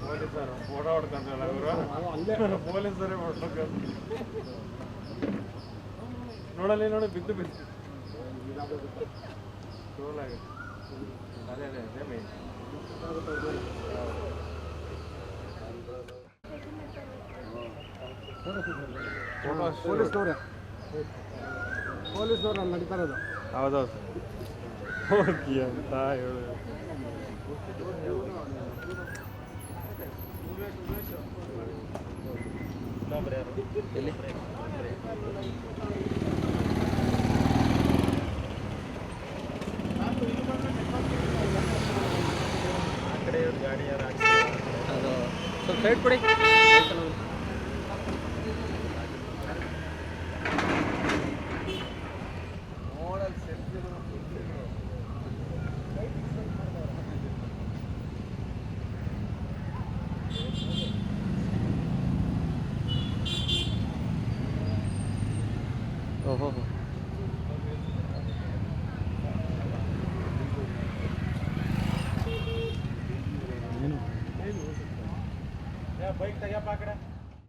ಪೊಲೀಸರು ಫೋಟೋ ಹೊಡ್ಕೊಂಡ್ರಲ್ಲ ಇವರು? ಅಲ್ಲೇ. ಪೊಲೀಸರೇ ಹೊಡ್ಕೊಂಡು ನೋಡಲ್ಲಿ ನೋಡಿ ಬಿದ್ದು ಬಿದ್ದು. ಬಿತ್ತು ಆಗಿದೆ ಅದೇ ಅದೇ ಅದೇ ಮೇನ್ ಫೋಟೋ ಅಷ್ಟೇ ಪೊಲೀಸ್ನವ್ರೆ. ಪೊಲೀಸ್ನವ್ರು ಅಲ್ಲಿ ನಡೀತಾ ಇರೋದು. ಹೌದೌದು. ಹೋಗಿ ಅಂತ ಹೇಳು ಎಲ್ಲಿ ಅದು ಸ್ವಲ್ಪ ಸೈಡ್ ಕೊಡಿ ઓહો. બાઈક તૈયાર પાકડા?